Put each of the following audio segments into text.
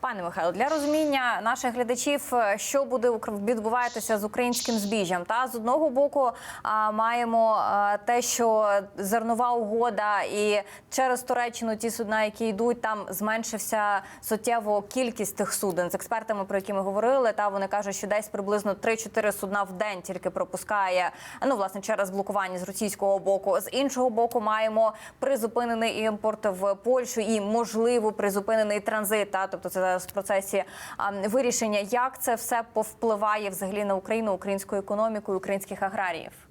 Пане Михайло, для розуміння наших глядачів, е, що буде відбуватися з українським збіжжям. Та з одного боку а, маємо а, те, що зернова угода, і через Туреччину ті судна, які йдуть, там зменшився суттєво кількість тих суден з експертами, про які ми говорили. Та вони кажуть, що десь приблизно 3-4 судна в день тільки пропускає. Ну власне через блокування з російського боку. З іншого боку, маємо призупинений імпорт в Польщу і можливо призупинений транзит. Та тобто це в процесі вирішення. Як це все повпливає взагалі на Україну, українську економіку, і українських аграріїв?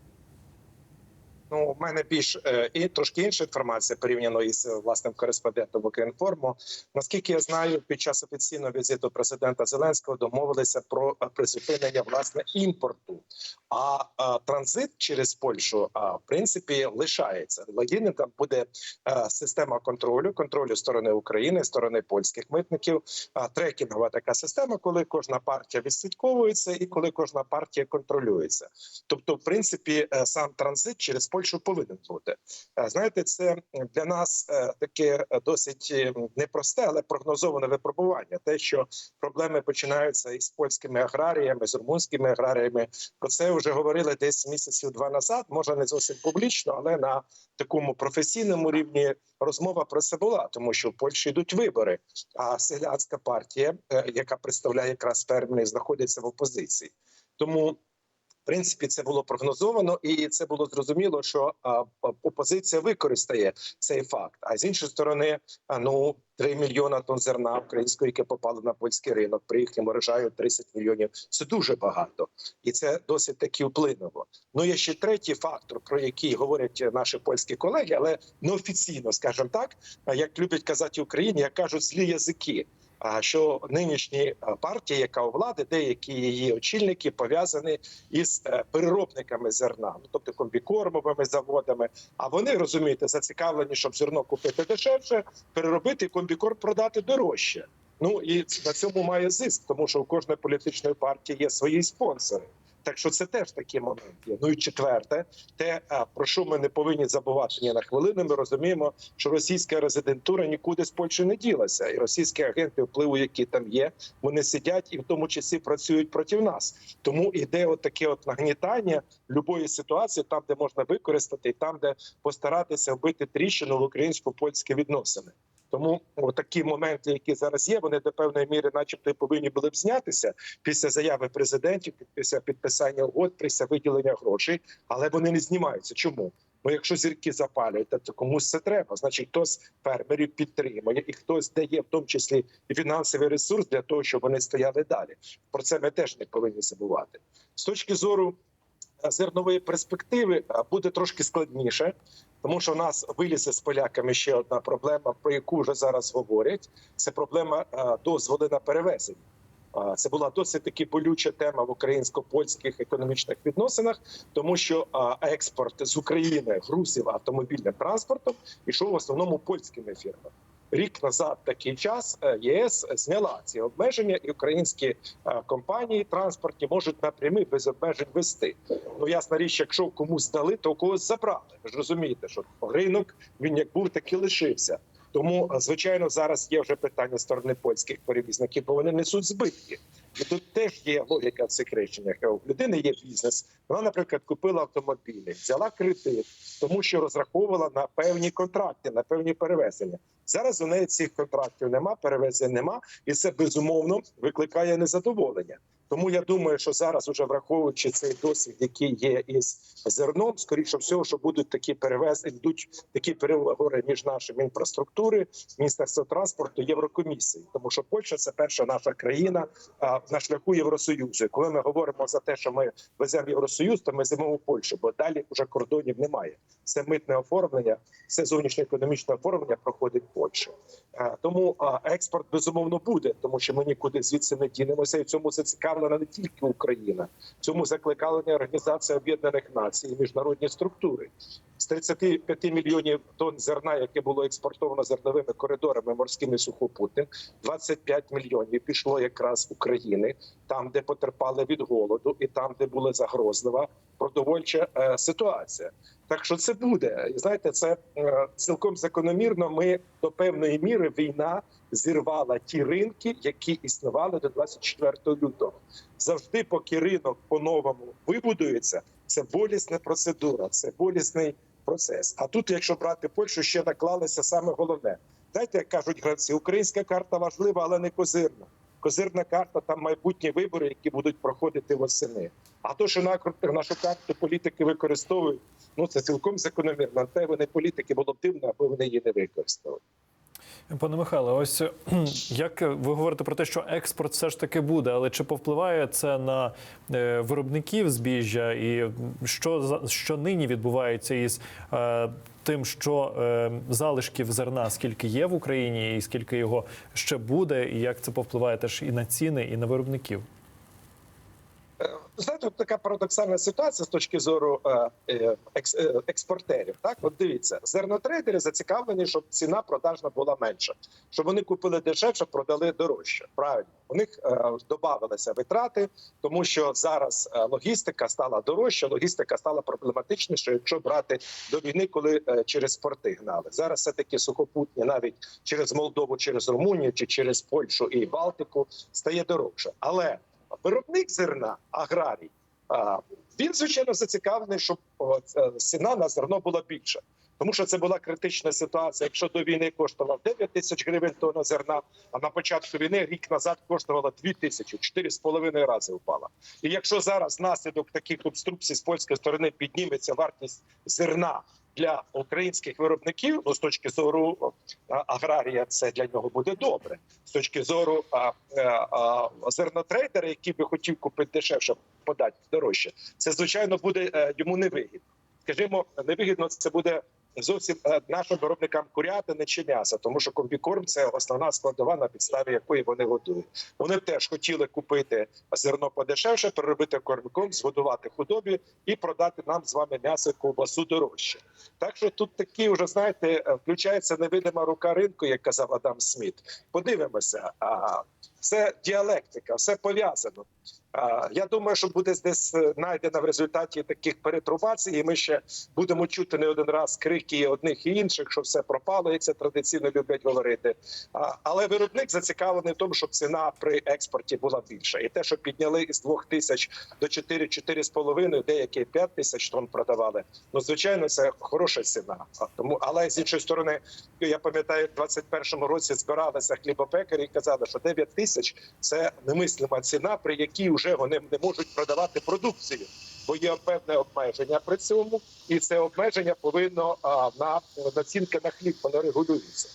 Ну, у мене більш е, і трошки інша інформація порівняно із е, власним кореспондентом Укрінформу. Наскільки я знаю, під час офіційного візиту президента Зеленського домовилися про е, призупинення власне імпорту. А, а транзит через Польщу а, в принципі лишається. Єдине там буде е, система контролю, контролю сторони України, сторони польських митників. А, трекінгова така система, коли кожна партія відслідковується і коли кожна партія контролюється. Тобто, в принципі, сам транзит через Польщу повинен бути. Е, Знаєте, це для нас е, таке е, досить непросте, але прогнозоване випробування. Те, що проблеми починаються із польськими аграріями, з румунськими аграріями. Про це вже говорили десь місяців два назад. Може не зовсім публічно, але на такому професійному рівні розмова про це була, тому що в Польщі йдуть вибори. А селянська партія, яка представляє якраз фермерів, знаходиться в опозиції. Тому принципі, це було прогнозовано, і це було зрозуміло, що опозиція використає цей факт. А з іншої сторони, ну 3 мільйона тонн зерна українського, яке попало на польський ринок, при їхньому врожаю 30 мільйонів. Це дуже багато, і це досить таки вплинуло. Ну є ще третій фактор, про який говорять наші польські колеги, але неофіційно, скажімо так, як люблять казати в Україні, як кажуть злі язики. Що нинішні партії, яка у влади, деякі її очільники пов'язані із е, переробниками зерна, ну тобто комбікормовими заводами. А вони розумієте, зацікавлені, щоб зерно купити дешевше, переробити комбікорм продати дорожче. Ну і на цьому має зиск, тому що у кожної політичної партії є свої спонсори. Так що це теж такий момент є. Ну і четверте, те про що ми не повинні забувати ні на хвилину. Ми розуміємо, що російська резидентура нікуди з Польщі не ділася, і російські агенти впливу, які там є, вони сидять і в тому числі працюють проти нас. Тому іде от таке от нагнітання любої ситуації, там де можна використати, і там, де постаратися вбити тріщину в українсько-польські відносини. Тому такі моменти, які зараз є, вони до певної міри, начебто, повинні були б знятися після заяви президентів, після підписання угод, після виділення грошей, але вони не знімаються. Чому? Ну, якщо зірки запалюють, то комусь це треба. Значить, хтось фермерів підтримує, і хтось дає в тому числі і фінансовий ресурс для того, щоб вони стояли далі. Про це ми теж не повинні забувати. З точки зору е, зернової перспективи е, буде трошки складніше. Тому що в нас вилізе з поляками ще одна проблема, про яку вже зараз говорять. Це проблема е, дозволи на перевезення. Це була досить таки болюча тема в українсько-польських економічних відносинах, тому що експорт з України грузів автомобільним транспортом ішов в основному польськими фірмами. Рік назад такий час е, ЄС зняла ці обмеження, і українські е, компанії транспортні можуть напрямі без обмежень вести. Ну ясна річ, якщо комусь дали, то когось забрали. Ви ж розумієте, що ринок він як був, так і лишився. Тому, е, звичайно, зараз є вже питання сторони польських перевізників, бо вони несуть збитки. І тут теж є логіка в цих реченнях. У людини є бізнес. Вона, наприклад, купила автомобілі, взяла кредит, тому що розраховувала на певні контракти, на певні перевезення. Зараз у неї цих контрактів нема, перевезень нема, і це безумовно викликає незадоволення. Тому я думаю, що зараз, уже враховуючи цей досвід, який є із зерном, скоріше всього, що будуть такі перевезення, йдуть такі переговори між нашими інфраструктури, міністерством транспорту, Єврокомісії, тому що Польща це перша наша країна а, на шляху Євросоюзу. Коли ми говоримо за те, що ми веземо Євросоюз, то ми зимо у Польщу, бо далі вже кордонів немає. Це митне оформлення, все зовнішньоекономічне оформлення проходить Польща. Тому а, експорт безумовно буде, тому що ми нікуди звідси не дінемося, і в цьому зацікавлена не тільки Україна. Цьому закликала Організація Об'єднаних Націй, і міжнародні структури. З 35 мільйонів тонн зерна, яке було експортовано зерновими коридорами морськими сухопутним, 25 мільйонів пішло якраз України, там, де потерпали від голоду, і там, де була загрозлива продовольча е, ситуація. Так що це буде. І знаєте, це е, цілком закономірно. Ми до певної міри війна зірвала ті ринки, які існували до 24 лютого. Завжди, поки ринок по-новому вибудується, це болісна процедура, це болісний процес. А тут, якщо брати Польщу, ще наклалося саме головне. Знаєте, як кажуть гравці, українська карта важлива, але не козирна. Козирна карта там майбутні вибори, які будуть проходити восени. А то, що на нашу карту політики використовують, ну це цілком закономірно. Те вони політики було б дивно, аби вони її не використовували. Пане Михайле, ось як ви говорите про те, що експорт все ж таки буде, але чи повпливає це на е, виробників збіжжя, і що що нині відбувається із е, тим, що е, залишків зерна скільки є в Україні, і скільки його ще буде, і як це повпливає теж і на ціни, і на виробників? Знаєте, от така парадоксальна ситуація з точки зору е, е, екс, е, експортерів. Так, от дивіться, зернотрейдери зацікавлені, щоб ціна продажна була менша, щоб вони купили дешевше, продали дорожче. Правильно, у них додавалися витрати, тому що зараз логістика стала дорожча, логістика стала проблематичніше, якщо брати до війни, коли через порти гнали. Зараз все таки сухопутні, навіть через Молдову, через Румунію чи через Польщу і Балтику стає дорожче, але виробник зерна, аграрій, він звичайно зацікавлений, щоб ціна на зерно була більша. Тому що це була критична ситуація. Якщо до війни коштував 9 тисяч гривень тонна зерна, а на початку війни рік назад коштувала 2 тисячі, 4,5 рази впала. І якщо зараз внаслідок таких обструкцій з польської сторони підніметься вартість зерна для українських виробників, ну з точки зору аграрія, це для нього буде добре. З точки зору а, а, а, зернотрейдера, який би хотів купити дешевше, подати дорожче, це звичайно буде е, йому невигідно. Скажімо, невигідно це буде зовсім е, нашим виробникам курятини чи м'яса, тому що комбікорм це основна складова, на підставі якої вони готують. Вони теж хотіли купити зерно подешевше, переробити кормиком, згодувати худобі і продати нам з вами м'ясо ковбасу дорожче. Так що тут такі вже знаєте, е, включається невидима рука ринку, як казав Адам Сміт. Подивимося, це діалектика, все пов'язано. Я думаю, що буде десь е, знайдено в результаті таких перетрубацій, і ми ще будемо чути не один раз крики одних і інших, що все пропало, як це традиційно люблять говорити. Але виробник зацікавлений в тому, щоб ціна при експорті була більша, і те, що підняли із 2 тисяч до 4 4,5, деякі 5 тисяч тонн продавали. Ну звичайно, це хороша ціна. Тому, але з іншої сторони, я пам'ятаю, в 21-му році збиралися хлібопекарі і казали, що 9 тисяч це немислима ціна, при якій вже вони не можуть продавати продукцію, бо є певне обмеження при цьому, і це обмеження повинно на націнки на хліб, воно регулюється.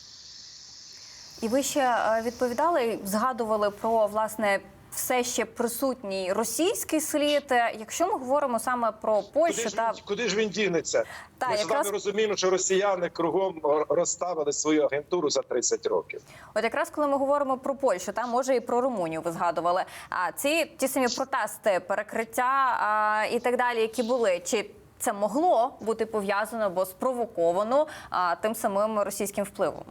І ви ще е, відповідали, згадували про власне. Все ще присутній російський слід. Е, Якщо ми говоримо саме про Польщу Куди ж, та він, куди ж він дінеться? Та, Ми ж з вами розуміємо, що росіяни кругом розставили свою агентуру за 30 років. От якраз коли ми говоримо про Польщу, та може і про Румунію, ви згадували. А ці ті самі протести, перекриття а, і так далі, які були, чи це могло бути пов'язано або спровоковано а, тим самим російським впливом?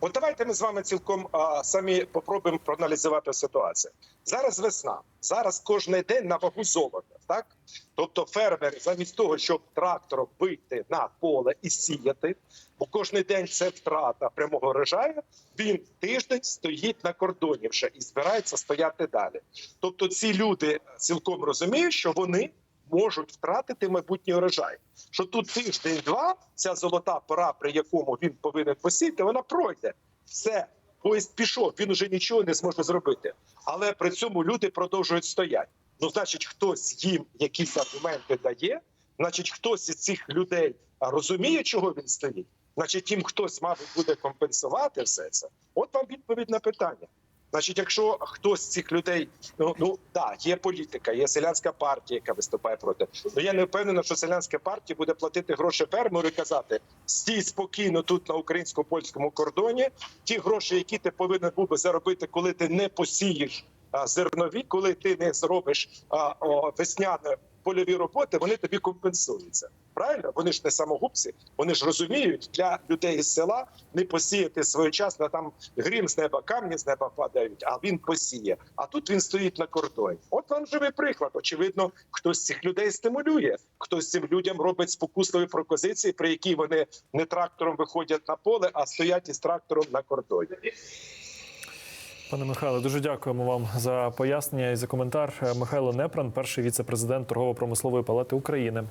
От давайте ми з вами цілком а, самі попробуємо проаналізувати ситуацію. Зараз весна, зараз кожен день на вагу золота. Так, тобто фермери, замість того, щоб трактором вийти на поле і сіяти, бо кожен день це втрата прямого врожаю, він тиждень стоїть на кордоні вже і збирається стояти далі. Тобто, ці люди цілком розуміють, що вони можуть втратити майбутній урожай. Що тут тиждень-два ця золота пора, при якому він повинен посіяти, вона пройде. Все, поїзд пішов, він уже нічого не зможе зробити. Але при цьому люди продовжують стояти. Ну, значить, хтось їм якісь аргументи дає, значить, хтось із цих людей розуміє, чого він стоїть. Значить, їм хтось, мабуть, буде компенсувати все це. От вам відповідь на питання. Значить, якщо хтось з цих людей, ну ну да, є політика, є селянська партія, яка виступає проти. Ну я не впевнений, що селянська партія буде платити гроші фермеру і казати: стій спокійно тут на українсько-польському кордоні. Ті гроші, які ти повинен був би заробити, коли ти не посієш зернові, коли ти не зробиш весняне польові роботи, вони тобі компенсуються. Правильно? Вони ж не самогубці, вони ж розуміють для людей із села не посіяти своєчасно там грім з неба, камні з неба падають, а він посіє. А тут він стоїть на кордоні. От вам живий приклад. Очевидно, хтось цих людей стимулює, хтось цим людям робить спокусливі пропозиції, при якій вони не трактором виходять на поле, а стоять із трактором на кордоні. Пане Михайло, дуже дякуємо вам за пояснення і за коментар. Михайло Непран, перший віце-президент торгово-промислової палати України.